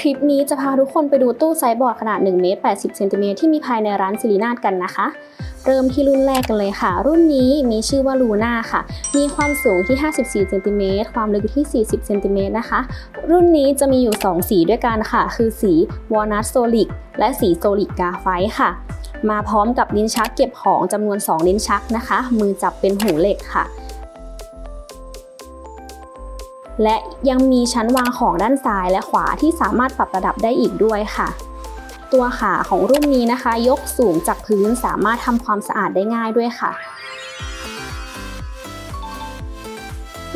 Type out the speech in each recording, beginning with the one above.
คลิปนี้จะพาทุกคนไปดูตู้ไซบอร์ดขนาด1เมตร80เซนติเมตรที่มีภายในร้านซิลินาดกันนะคะ เริ่มที่รุ่นแรกกันเลยค่ะ รุ่นนี้มีชื่อว่าลูน่าค่ะ มีความสูงที่ 54เซนติเมตรความลึกที่ 40เซนติเมตรนะคะ รุ่นนี้จะมีอยู่ 2 สีด้วยกันค่ะ คือสีวอลนัทโซลิกและสีโซลิกกาไฟค่ะ มาพร้อมกับลิ้นชักเก็บของจำนวน 2 ลิ้นชักนะคะ มือจับเป็นหูเหล็กค่ะ และยังมีชั้นวางของด้านซ้ายและขวาที่สามารถปรับระดับได้อีกด้วยค่ะ ตัวขาของรุ่นนี้นะคะ ยกสูงจากพื้นสามารถทำความสะอาดได้ง่ายด้วยค่ะ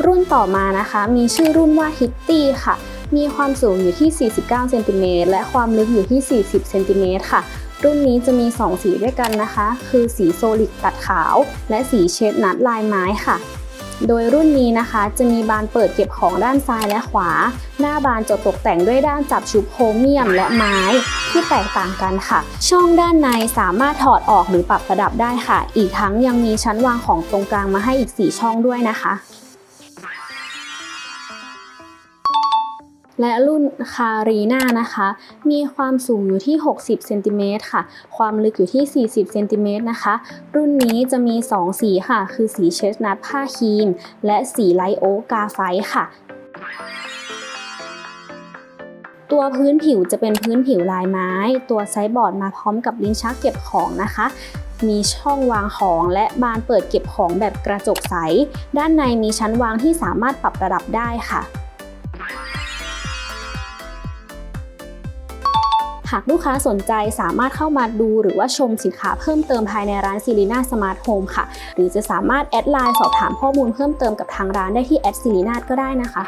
รุ่นต่อมานะคะ มีชื่อรุ่นว่า Hitty ค่ะ มีความสูงอยู่ที่ 49 เซนติเมตรและความลึกอยู่ที่ 40 เซนติเมตรค่ะรุ่นนี้จะมี 2 สีด้วยกันนะคะ คือสีโซลิดตัดขาว และสีเชดนัดลายไม้ค่ะ โดยรุ่นนี้นะคะจะมีบานเปิดเก็บของด้านซ้ายและขวา หน้าบานจะตกแต่งด้วยด้านจับชุบโครเมียมและไม้ที่แตกต่างกันค่ะ ช่องด้านในสามารถถอดออกหรือปรับระดับได้ค่ะ อีกทั้งยังมีชั้นวางของตรงกลางมาให้อีก 4 ช่องด้วยนะคะ และรุ่นคารีนานะคะ มีความสูงอยู่ที่ 60เซนติเมตรค่ะ ความลึกอยู่ที่ 40เซนติเมตรนะคะ รุ่นนี้จะมี 2 สีค่ะ คือสีเชสนัทผ้าครีม และสีไลโอกาไฟค่ะตัวพื้นผิวจะเป็นพื้นผิวลายไม้ ตัวไซบอร์ดมาพร้อมกับลิ้นชักเก็บของนะคะ มีช่องวางของและบานเปิดเก็บของแบบกระจกใส ด้านในมีชั้นวางที่สามารถปรับระดับได้ค่ะ หากลูกค้าสนใจสามารถเข้ามาดูหรือว่าชมสินค้าเพิ่มเติมภายในร้านซีลีน่าสมาร์ทโฮมค่ะ หรือจะสามารถแอดไลน์สอบถามข้อมูลเพิ่มเติมกับทางร้านได้ที่แอดซีลีน่าก็ได้นะคะ